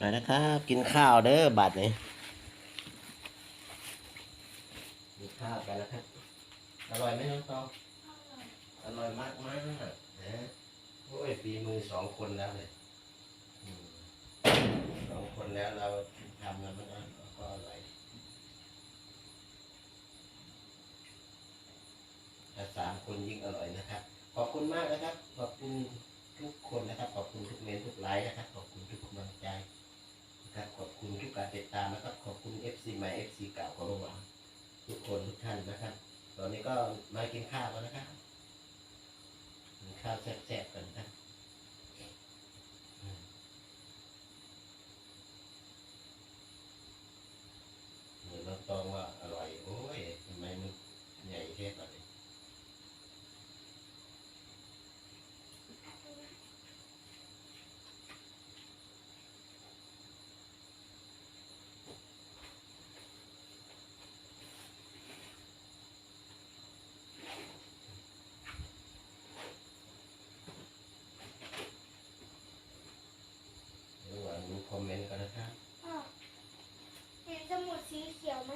มานะครับ กินข้าวเด้อบัดนี้กินข้าวกันนะครับ อร่อยไหมน้องตองอร่อยมากมากนะโอ้ยฝีมือสองคนแล้วเลยสองคนแล้วเราทำแล้วมันก็อร่อยถ้าสามคนยิ่งอร่อยนะครับ ขอบคุณมากนะครับ ขอบคุณทุกคนนะครับ ขอบคุณทุกเมนทุกไลค์นะครับ ขอบคุณทุกกำลังใจ ครับขอบคุณทุกการติดตามนะครับ ขอบคุณ FC ใหม่ FC เก่าของโราทุกคนทุกท่านนะครับ ตอนนี้ก็มากินข้าวกันนะครับกินข้าวแซ่บๆกันนะครับอืมเหมือนน้องตองว่าอร่อย โอ้ยทำไมมันใหญ่แค่แบบนี้ ระหว่างดูคอมเมนต์กันนะครับ อ้าวเห็นสมุดสีเขียวไหม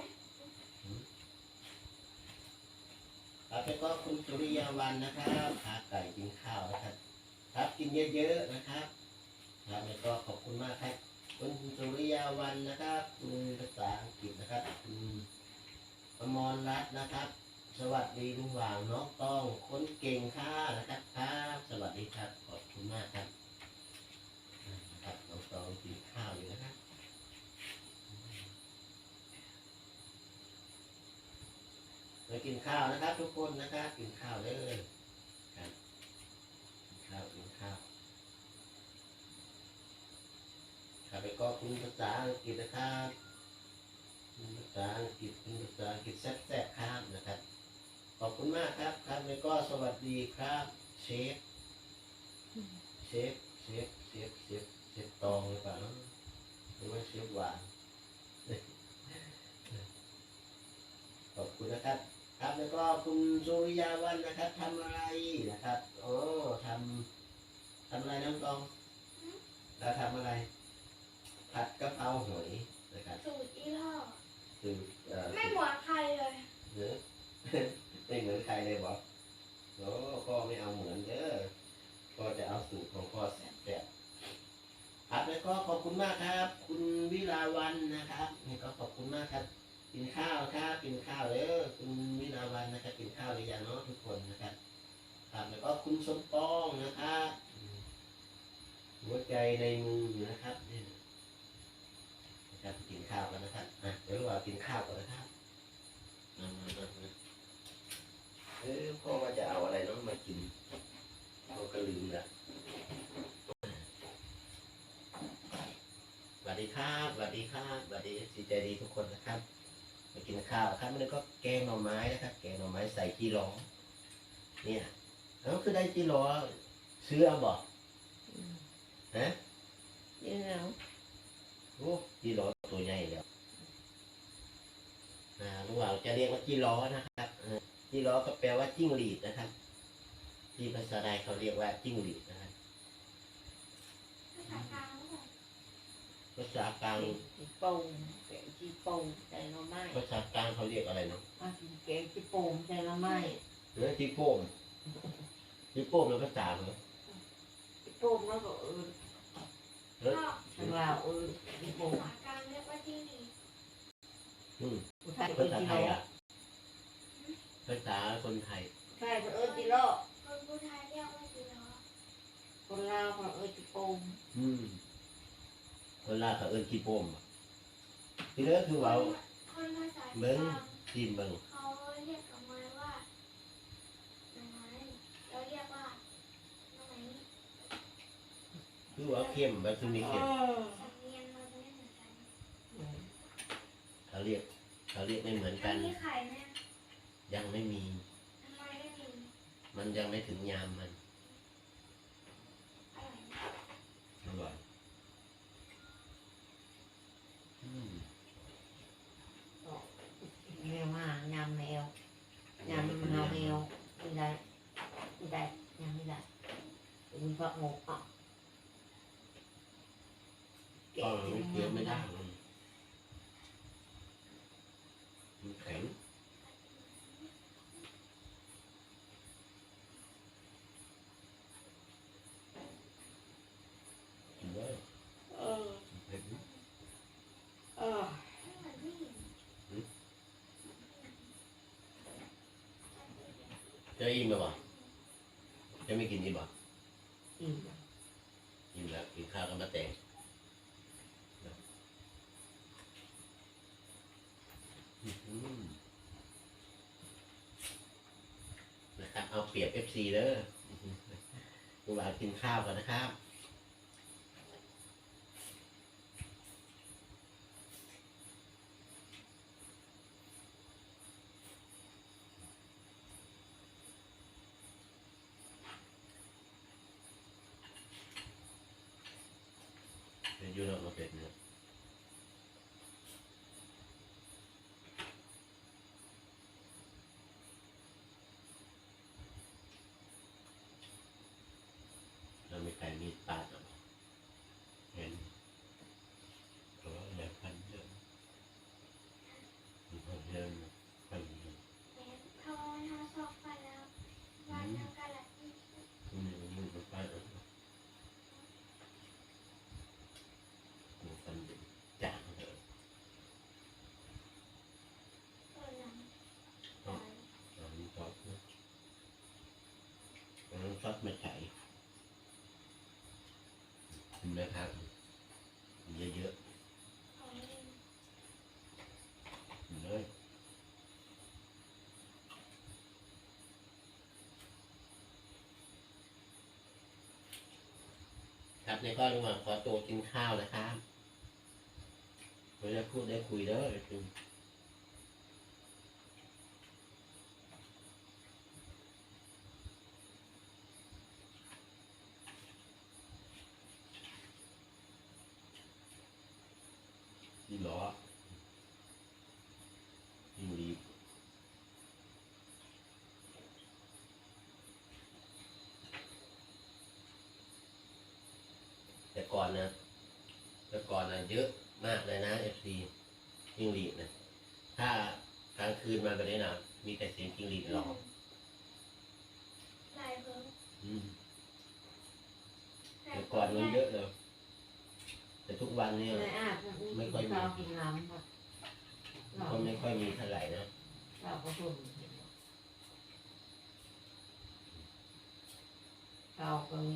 ครับแล้วก็คุณสุริยาวันนะครับขาไก่กินข้าวนะครับ ครับกินเยอะๆนะครับครับแล้วก็ขอบคุณมากครับคุณสุริยาวันนะครับคุณภาษาอังกฤษนะครับคุณอมรรัตน์นะครับ สวัสดีลุงหว่างน้องต้องคนเก่งค่ะนะครับครับ สวัสดีครับขอบคุณมากครับน้องตองกินข้าวอยู่นะครับ มา กินข้าวนะครับ ทุกคนนะครับกินข้าวเลยครับกินข้าวกินข้าวครับแล้วก็คุณภาษาอังกฤษนะครับคุณภาษาอังกฤษคุณภาษาอังกฤษแซ่บๆครับนะครับ ขอบคุณมากครับ ครับแล้วก็สวัสดีครับ เชฟเชฟเชฟเชฟเชฟเชฟตองหรือเปล่าหรือว่าเชฟหวานขอบคุณนะครับ ครับแล้วก็คุณสุริยาวันนะครับทำอะไรนะครับโอ้ทำทำอะไรน้องตองเราทำอะไร ผัดกะเพราหอยนะครับสูตรอีล่อคือเอ่อไม่เหมือนใครเลยเนื้อไม่เหมือนใครเลยบอกโอ้พ่อไม่เอาเหมือนเด้อพ่อจะเอาสูตรของพ่อแซ่บๆครับแล้วก็ขอบคุณมากครับ คุณวิลาวันนะครับนี่ก็ขอบคุณมากครับ กินข้าวครับกินข้าวเด้อคุณวิลาวันนะครับกินข้าวหรือยังเนาะทุกคนนะครับครับแล้วก็คุณสมปองนะครับหัวใจในมือนะครับนี่นะครับกินข้าวกันนะครับอะเดี๋ยวเรากินข้าวกันนะครับมามามามาเออพ่อว่าจะเอาอะไรเนาะมากินพ่อก็ลืมละสวัสดีครับสวัสดีครับสวัสดีสีใจดีทุกคนนะครับ กินข้าวครับแล้วก็แกงหน่อไม้นะครับ แกงหน่อไม้ใส่จีรอเนี่ยแล้วคือได้จีรอซื้อเอาบอกฮะเดี๋ยวโอ้จีรอตัวใหญ่แล้วอ่าลุงหว่างจะเรียกว่าจีรอนะครับเออจีรอก็แปลว่าจิ้งหรีดนะครับ ที่ภาษาไทยเขาเรียกว่าจิ้งหรีดนะครับ ภาษากลางก็แบบภาษากลางจีโป่งแกงจีโป่งใส่หน่อไม้ภาษากลางเขาเรียกอะไรเนาะอะแกงจีโป่งใส่หน่อไม้เนื้อจีโป้มจีโป้มแล้วภาษาเหรอจีโป่งแล้วก็เออเฮ้ยก็ทางลาวเออจีโป่งภาษากลางเรียกว่าจิ้งหรีดอืมผู้ไทยเอภาอษาจีไทโร่ยอะภาษาคนไทยใช่เออจีโร่คนผู้ไทยเรียกว่าจีรอคนลาวเขาเออจีโป่งอืม คนลาวเขาเอิ้นขี้โป้มอะทีเด้อคือเว่าคนภาษากเบิ้งลางทีมเบิ้งเขาเรียกกับไม้ว่าหน่อไม้เราเรียกว่าหน่อไม้คือเว่าเข้มแบบคือมีเอเข้มอสำเนียงมันจะไม่เหมือนกันเขาเรียกเขาเรียกไม่เหมือนกัอันนนี้ไข่ไหมยังไม่มี ทำไมไม่มีมันยังไม่ถึงยามมัน อร่อยนะ อร่อยอืม แมว มายำแมวยำมันเอาแมวไม่ได้ไม่ได้ยำไม่ได้มีผักหมกอะแกะก็กิไม่นเคี้ยวไม่ได้ น้ำ มันมันแข็งกินได้ เออ เผ็ดนิด เออ ไม่เหมือนผู้หญิง จะอิ่มไหมบ่จะไม่กินอิ่มบ่อิ่มอิ่มแล้วกินข้าวก็มาแต่งอื้อหือนะครับเอาเปรียบเอฟซีเด้อลูกหลานกินข้าวกันนะครับ เป็น ยูโรมาเป็นเนี่ยเราไม่ใครมีดปาดหรอกเห็นตัวแบบพันเดิมมีพันเดิมพันเดิม แต่ทอทอซอกไปแล้ววันแล้วกันละอีก มันมีมันมันปาดหรอกมันพันเดิมจางเดิม ตัวหลัง อันนี้ซอสนะอันนั้นซอสไม่ใส่เห็ นไหมครับ เยอะๆเลยครับในก็ระหว่างขอตัวกินข้าวนะครับเราจะพูดได้คุยเด้อจุงที่ล้อยิ่งรีบแต่ก่อ นนะแต่ก่อนนะเยอะมากเลยนะเอฟซียิ่งรีบนะถ้ากลางคืนมาแบบนี้นะมีแต่เสียงจิงหรีดร้องลายเพิ่มอืมแต่ก่อนมันเยอะเลยแต่ทุกวันเนี่ย ไม่อาบไม่ค่อยมีกินน้ำครับเราก็ไม่ค่อยมีเท่าไหร่นะเราก็ทุ่มเราก็มี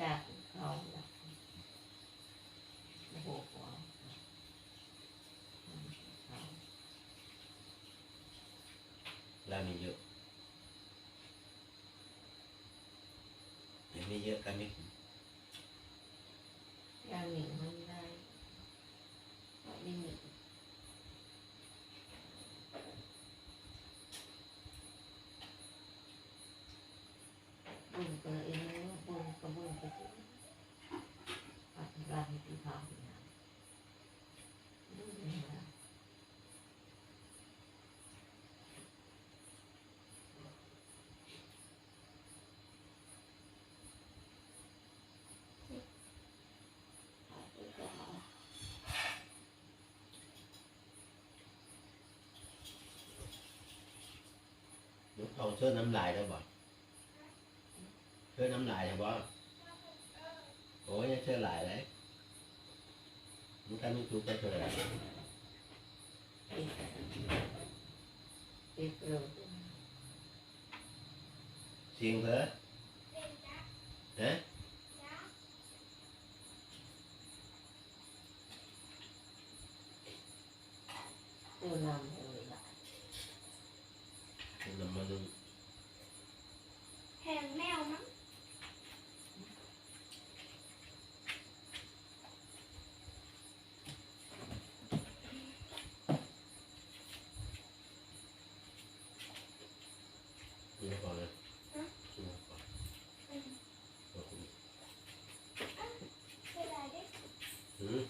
จากเขาแล้วโอ้โหเขาเรามีเยอะไม่เยอะกันไม่ถึง ยาหนิงมันได้ก็ไม่มีบุญเกิดเองบุญกับบุญไปถึงปัจจุบันที่เขาเป็นนะดูนี่นะ ลูกทองเชื่อน้ำลายแล้วบ่เชื่อน้ำลายแล้วบ่โอ้ยยังเชื่อหลายเลยมันกันไม่ถูกใจเชื่ออะไรติดเร็วเสียงเถอะเป็นจ้าฮะจ้าเตือนนำเลยละ น้ำมัน แหงแมวมั้ง นี่ก่อนเลยนี่ก่อน อืม ขอบคุณ เวลาได้ หืม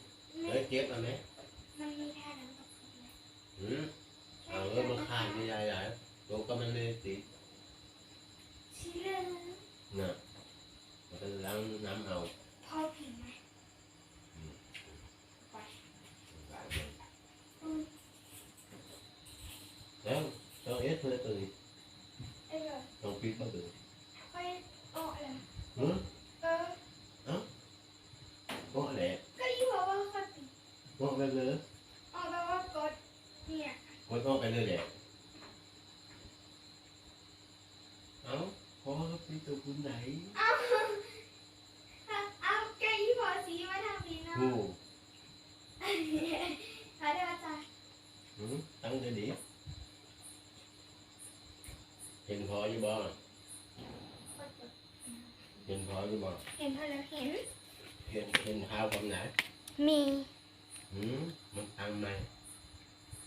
ไม่ เฮ้ยเก็บเอาไหมมันมีท่าน้ำตกเลยหืมเอาเออมาข้างไม่ได้หลายตัวก็มันเลยติดชิลเลอร์น่ะมันก็ล้างน้ำเอาพ่อผิดไหมไปล้างมันอืมแล้วต้องเอสเพื่อตื่นเอ้ยต้องปิดมาตื่นไปออกเลยหือเออ ก็แหละ ก็ยี่บอกว่าเขาปิด ก็ไปเลย ออกแปลว่ากดเนี่ย ก็ต้องไปเลยแหละเอ้าพอปิดตัวคุณไหน เอาเอาแกยี่บอกสีมา ทางนี้เนาะหูหาได้มาจ้ะหือตั้งใจดีเห็นพออยู่บ่เห็นพออยู่บ่เห็นเธอแล้วเห็น เห็นเห็นข้าวกับไหนมี หืมมันตั้งไหมม